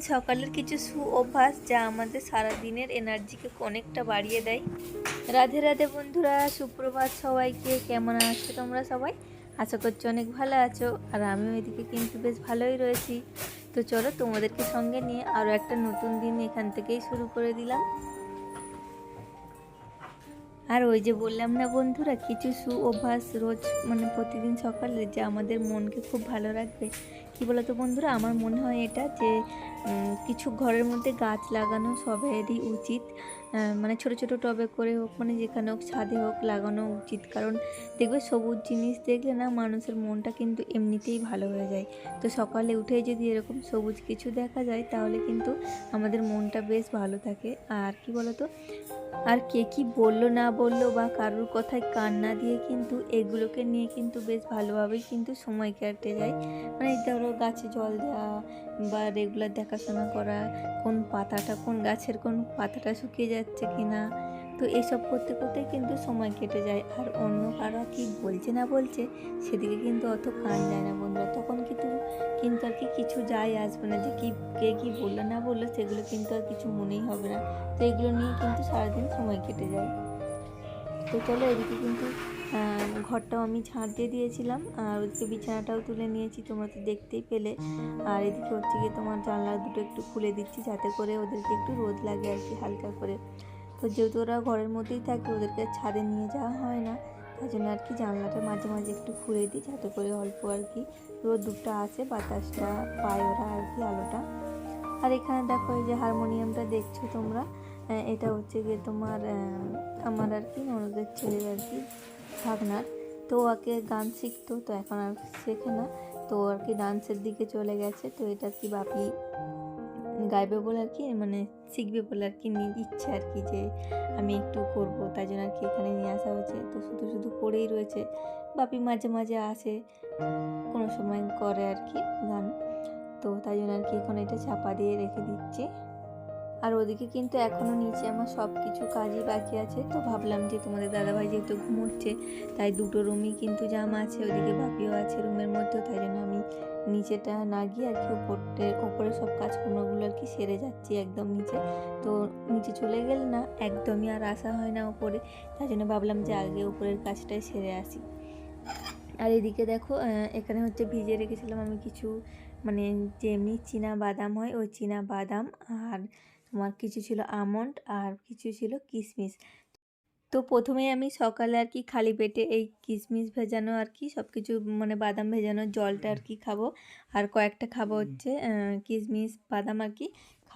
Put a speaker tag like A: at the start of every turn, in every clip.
A: সকালের কিছু সু অভ্যাস যা আমাদের সারা দিনের এনার্জিকে অনেকটা বাড়িয়ে দেয়। রাধে রাধে বন্ধুরা, সুপ্রভাত সবাইকে। কেমন আছো তোমরা সবাই? আশা করছি অনেক ভালো আছো। আর আমিও এদিকে কিন্তু বেশ ভালোই রয়েছি। তো চলো তোমাদেরকে সঙ্গে নিয়ে আরও একটা নতুন দিন এখান থেকেই শুরু করে দিলাম। আর ওই যে বললাম না বন্ধুরা, কিছু সু অভ্যাস রোজ মানে প্রতিদিন সকালে যে আমাদের মনকে খুব ভালো রাখবে। কি বলতো বন্ধুরা? আমার মনে হয় এটা যে কিছু ঘরের মধ্যে গাছ লাগানো সবেরই উচিত। মানে ছোট ছোট টবে করে হোক মানে যেখানে হোক, ছাদে হোক, লাগানো উচিত। কারণ দেখবে সবুজ জিনিস দেখলে না মানুষের মনটা কিন্তু এমনিতেই ভালো হয়ে যায়। তো সকালে উঠে যদি এরকম সবুজ কিছু দেখা যায়, তাহলে কিন্তু আমাদের মনটা বেশ ভালো থাকে। আর কি বলতো? আর কে কি বলল না বলল বা কারোর কথায় কান না দিয়ে কিন্তু এগুলোকে নিয়ে কিন্তু বেশ ভালোভাবেই কিন্তু সময় কাটে যায়। মানে ধরো গাছে জল দেওয়া বা রেগুলার দেখাশোনা করা, কোন পাতাটা, কোন গাছের কোন পাতাটা শুকিয়ে যাচ্ছে কি না তো এসব করতে করতে কিন্তু সময় কেটে যায়। আর অন্য কারা কি বলছে না বলছে, সেদিকে কিন্তু অত কান যায় না বন্ধুরা। তখন কিন্তু কিন্তু আর কি কিছু যায় আসবে না যে কি, কে কী বলল না বলল, সেগুলো কিন্তু আর কিছু মনেই হবে না। তো এগুলো নিয়ে কিন্তু সারাদিন সময় কেটে যায়। তো চলো, এদিকে কিন্তু ঘরটাও আমি ঝাঁট দিয়ে দিয়েছিলাম। আর ওদিকে বিছানাটাও তুলে নিয়েছি, তোমরা তো দেখতেই পেলে। আর এদিকে হচ্ছে গিয়ে তোমার জানলা দুটো একটু খুলে দিচ্ছি, যাতে করে ওদেরকে একটু রোদ লাগে আর কি হালকা করে। তো যেহেতু ওরা ঘরের মধ্যেই থাকে, ওদেরকে ছাদে নিয়ে যাওয়া হয় না। তার জন্য আর কি জানলাটা মাঝে মাঝে একটু খুলে দিই, যাতে করে অল্প আর কি রোদ্দুরটা আসে বাতাসটা পায় ওরা আর কি আলোটা। আর এখানে দেখো এই যে হারমোনিয়ামটা দেখছ তোমরা? এটা হচ্ছে গিয়ে তোমার আমার আর কি ননদের ছেলের আর কি ভাগনার। তো ওকে গান শিখতো, তো এখন আর শেখে না। তো আর কি ডান্সের দিকে চলে গেছে, তো এটা কি বাপি গাইবে বলে আর কি মানে শিখবে বলে আর কি ইচ্ছে আর কি যে আমি একটু করব। তাই জন্য আর কি এখানে নিয়ে আসা হয়েছে। তো শুধু শুধু পড়েই রয়েছে। বাপি মাঝে মাঝে আসে, কোনো সময় করে আর কি গান। তো তাই জন্য আর কি এখন এটা চাপা দিয়ে রেখে দিচ্ছি। আর ওদিকে কিন্তু এখনও নিচে আমার সব কিছু কাজই বাকি আছে। তো ভাবলাম যে তোমাদের দাদাভাই যেহেতু ঘুমোচ্ছে, তাই দুটো রুমই কিন্তু জামা আছে, ওদিকে বাপিও আছে রুমের মধ্যেও, তাই জন্য আমি নিচেটা না গিয়ে আর কি ওপরতে ওপরে সব কাজকর্মগুলো আর কি সেরে যাচ্ছি একদম নিচে। তো নিচে চলে গেলে না একদমই আর আসা হয় না ওপরে, তাই জন্য ভাবলাম যে আগে উপরের কাজটাই সেরে আসি। আর এদিকে দেখো এখানে হচ্ছে ভিজে রেখেছিলাম আমি কিছু মানে যে এমনি চীনা বাদাম হয়, ওই চীনা বাদাম আর তোমার কিছু ছিল আমন্ড আর কিছু ছিল কিশমিশ তো প্রথমে আমি সকালে আর কি খালি পেটে এই কিশমিশ ভেজানো আর কি সব কিছু মানে বাদাম ভেজানো জলটা আর কি খাব। আর কয়েকটা খাব হচ্ছে কিশমিশ বাদাম আর কি।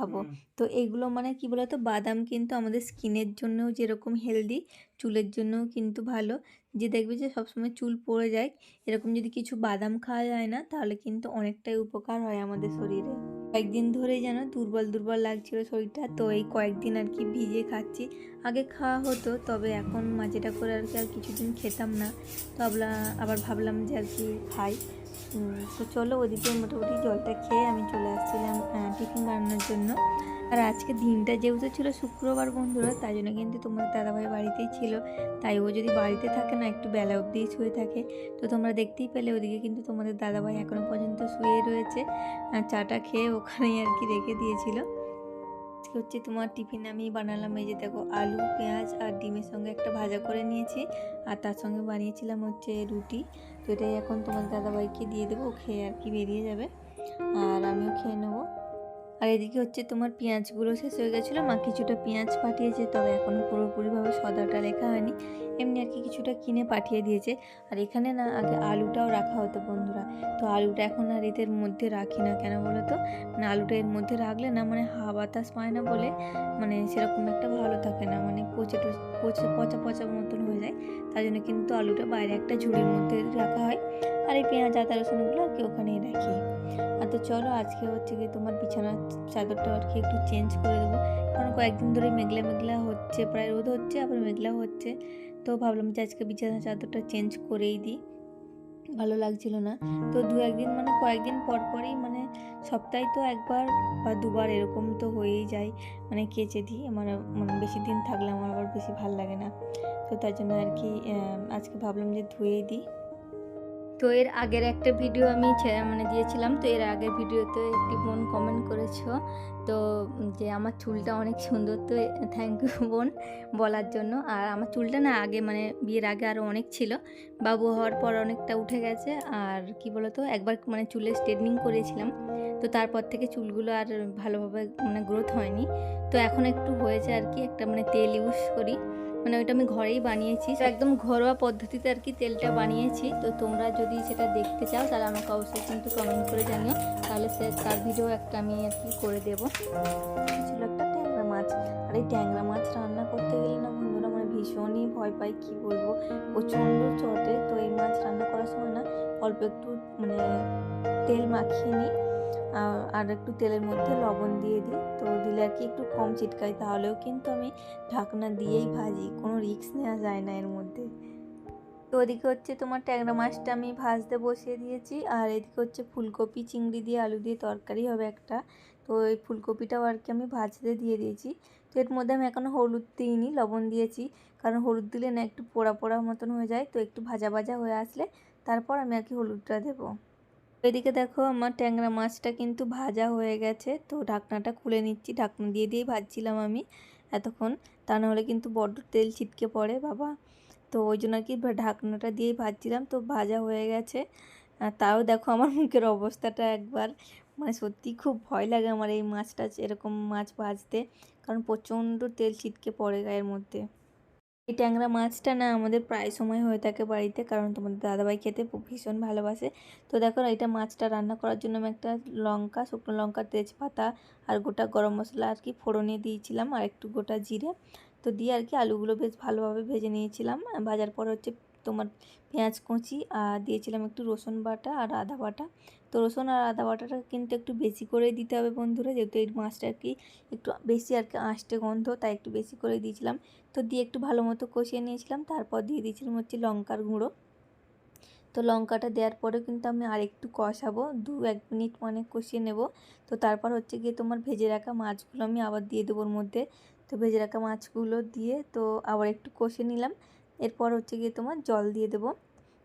A: খাব তো এইগুলো মানে কি বলতো বাদাম কিন্তু আমাদের স্কিনের জন্যও যেরকম হেলদি চুলের জন্যও কিন্তু ভালো। যে দেখবে যে সবসময় চুল পড়ে যায় এরকম যদি কিছু বাদাম খাওয়া যায় না তাহলে কিন্তু অনেকটাই উপকার হয় আমাদের শরীরে। কয়েকদিন ধরেই যেন দুর্বল দুর্বল লাগছিল শরীরটা তো এই কয়েকদিন আর কি ভিজে খাচ্ছি। আগে খাওয়া হতো তবে এখন মাঝেটা করে আর কি আর কিছুদিন খেতাম না। তো আবার ভাবলাম যে আর কি খাই। তো চলো ওদিকে মোটামুটি জলটা খেয়ে আমি চলে আসছিলাম টিফিন বানানোর জন্য। আর আজকে দিনটা যেহেতু ছিল শুক্রবার বন্ধুরা, তাই জন্য কিন্তু তোমার দাদাভাই বাড়িতেই ছিল। তাই ও যদি বাড়িতে থাকে না, একটু বেলা অবধি শুয়ে থাকে। তো তোমরা দেখতেই পেলে ওদিকে কিন্তু তোমাদের দাদাভাই এখনও পর্যন্ত শুয়ে রয়েছে। চাটা খেয়ে ওখানেই আর কি রেখে দিয়েছিল। আজকে হচ্ছে তোমার টিফিন আমি বানালাম, এই যে দেখো আলু, পেঁয়াজ আর ডিমের সঙ্গে একটা ভাজা করে নিয়েছি। আর তার সঙ্গে বানিয়েছিলাম হচ্ছে রুটি। তো এটাই এখন তোমার দাদাভাইকে দিয়ে দেবো, খেয়ে আর কি বেরিয়ে যাবে। আর আমিও খেয়ে নেব। আর এদিকে হচ্ছে তোমার পেঁয়াজগুলো শেষ হয়ে গেছিল, মা কিছুটা পেঁয়াজ পাঠিয়েছে, তবে এখনও পুরোপুরিভাবে সদাটা লেখা হয়নি। এমনি আর কি কিছুটা কিনে পাঠিয়ে দিয়েছে। আর এখানে না আগে আলুটাও রাখা হতো বন্ধুরা। তো আলুটা এখন আর এদের মধ্যে রাখি না কেন বলো তো মানে আলুটা এর মধ্যে রাখলে না মানে হাওয়া বাতাস পায় না বলে মানে সেরকম একটা ভালো থাকে না। মানে পচে পচে পচা পচা মতন হয়ে যায়। তাই জন্য কিন্তু আলুটা বাইরে একটা ঝুড়ির মধ্যে রাখা হয়। আর এই পেঁয়াজ, আদা রসুনগুলো আর কি ওখানেই রাখি। আর তো চলো, আজকে হচ্ছে কি তোমার বিছানার চাদরটা আর কি একটু চেঞ্জ করে দেবো। কারণ কয়েকদিন ধরে মেঘলা মেঘলা হচ্ছে, প্রায় রোদ হচ্ছে, আবার মেঘলা হচ্ছে। তো ভাবলাম যে আজকে বিছানার চাদরটা চেঞ্জ করেই দিই। ভালো লাগছিল না। তো দু একদিন মানে কয়েকদিন পর পরই মানে সপ্তাহে তো একবার বা দুবার এরকম তো হয়েই যায়। মানে কেচে দিই আমার মানে বেশি দিন থাকলে আমার আবার বেশি ভালো লাগে না। তো তার জন্য আর কি আজকে ভাবলাম যে ধুয়েই দিই। তো এর আগের একটা ভিডিও আমি মানে দিয়েছিলাম, তো এর আগের ভিডিওতে একটি বোন কমেন্ট করেছ, তো যে আমার চুলটা অনেক সুন্দর, তো থ্যাংক ইউ বোন বলার জন্য। আর আমার চুলটা না আগে মানে বিয়ের আগে আরও অনেক ছিল, বাবু হওয়ার পর অনেকটা উঠে গেছে। আর কি বলতো, একবার মানে চুলে স্ট্রেটনিং করেছিলাম, তো তারপর থেকে চুলগুলো আর ভালোভাবে মানে গ্রোথ হয়নি। তো এখন একটু হয়েছে আর কি, একটা মানে তেল ইউজ করি। মানে ওইটা আমি ঘরেই বানিয়েছি। তো একদম ঘরোয়া পদ্ধতিতে আর কি তেলটা বানিয়েছি। তো তোমরা যদি সেটা দেখতে চাও তাহলে আমাকে অবশ্যই কিন্তু কমেন্ট করে জানিও। তাহলে সে তার ভিডিও একটা আমি আর কি করে দেবো। ছিল একটা ট্যাংরা মাছ। আর এই ট্যাংরা মাছ রান্না করতে গেলে না বন্ধুরা মানে ভীষণই ভয় পাই কি বলব? প্রচণ্ড চটে। তো এই মাছ রান্না করার সময় না অল্প একটু মানে তেল মাখিয়ে নিই। আর- একটু তেলের মধ্যে লবণ দিয়ে দিই। তো দিলে আর কি একটু কম চিটকাই তাহলেও কিন্তু আমি ঢাকনা দিয়েই ভাজি কোনো রিস্ক নেওয়া যায় না এর মধ্যে। তো ওদিকে হচ্ছে তোমার ট্যাংরা মাছটা আমি ভাজতে বসিয়ে দিয়েছি আর এদিকে হচ্ছে ফুলকপি চিংড়ি দিয়ে আলু দিয়ে তরকারি হবে একটা। তো এই ফুলকপিটাও আর কি আমি ভাজতে দিয়ে দিয়েছি। তো এর মধ্যে আমি এখনও হলুদ দিইনি লবণ দিয়েছি। কারণ হলুদ দিলে না একটু পোড়া পোড়া মতন হয়ে যায় তো একটু ভাজা ভাজা হয়ে আসলে তারপর আমি আর কি হলুদটা দেবো। এদিকে দেখো আমার ট্যাংরা মাছটা কিন্তু ভাজা হয়ে গেছে। তো ঢাকনাটা খুলে নিচ্ছি, ঢাকনা দিয়ে দিয়েই ভাজছিলাম আমি এতক্ষণ। তা নাহলে কিন্তু বড্ড তেল ছিটকে পড়ে বাবা। তো ওই জন্য আর কি ঢাকনাটা দিয়েই ভাজছিলাম, তো ভাজা হয়ে গেছে। তাও দেখো আমার মুখের অবস্থাটা একবার মানে সত্যি খুব ভয় লাগে আমার এই মাছটা, এরকম মাছ ভাজতে। কারণ প্রচণ্ড তেল ছিটকে পড়ে গায়ের মধ্যে। এই ট্যাংরা মাছটা না আমাদের প্রায় সময় হয়ে থাকে বাড়িতে, কারণ তোমাদের দাদাভাই খেতে ভীষণ ভালোবাসে। তো দেখো এটা মাছটা রান্না করার জন্য আমি একটা লঙ্কা, শুকনো লঙ্কা, তেজপাতা আর গোটা গরম মশলা আর কি ফোড়নে দিয়েছিলাম আর একটু গোটা জিরে। তো দিয়ে আর কি আলুগুলো বেশ ভালোভাবে ভেজে নিয়েছিলাম। ভাজার পর হচ্ছে তোমার পেঁয়াজ কুচি আর দিয়েছিলাম একটু রসুন বাটা আর আদা বাটা। তো রসুন আর আদা বাটাটা কিন্তু একটু বেশি করে দিতে হবে বন্ধুরা। যেহেতু এই মাছটা আর কি একটু বেশি আর কি আঁশটে গন্ধ, তাই একটু বেশি করে দিয়েছিলাম। তো দিয়ে একটু ভালো মতো কষিয়ে নিয়েছিলাম। তারপর দিয়ে দিয়েছিলাম হচ্ছে লঙ্কার গুঁড়ো। তো লঙ্কাটা দেওয়ার পরে কিন্তু আমি আর একটু কষাবো, দু এক মিনিট মানে কষিয়ে নেব। তো তারপর হচ্ছে গিয়ে তোমার ভেজে রাখা মাছগুলো আমি আবার দিয়ে দেবো ওর মধ্যে। তো ভেজে রাখা মাছগুলো দিয়ে তো আবার একটু কষে নিলাম। এরপর হচ্ছে গিয়ে তোমার জল দিয়ে দেবো।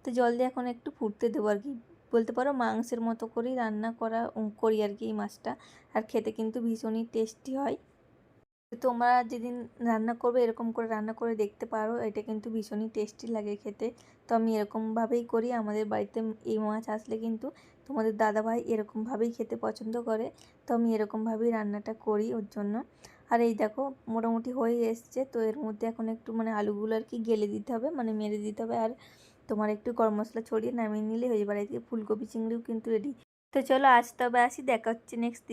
A: তো জল দিয়ে এখন একটু ফুটতে দেবো আর কি। বলতে পারো মাংসের মতো করেই রান্না করা করি আর কি এই মাছটা। আর খেতে কিন্তু ভীষণই টেস্টি হয়। তোমরা যেদিন রান্না করবে, এরকম করে রান্না করে দেখতে পারো, এটা কিন্তু ভীষণই টেস্টি লাগে খেতে। তো আমি এরকমভাবেই করি, আমাদের বাড়িতে এই মাছ আসলে কিন্তু তোমাদের দাদাভাই এরকমভাবেই খেতে পছন্দ করে। তো আমি এরকমভাবেই রান্নাটা করি ওর জন্য। আর এই দেখো, মোটামুটি হয়ে এসছে, তো এর মধ্যে এখন একটু মানে আলুগুলো আর কি গেলে দিতে হবে মানে মেরে দিতে হবে। আর তোমার একটু গরম মশলা ছড়িয়ে নামিয়ে নিলে হয়ে যাবে। আর এদিকে ফুলকপি, চিংড়িও কিন্তু রেডি তো চলো আজ তবে আসি, দেখা হচ্ছে নেক্সট দিন।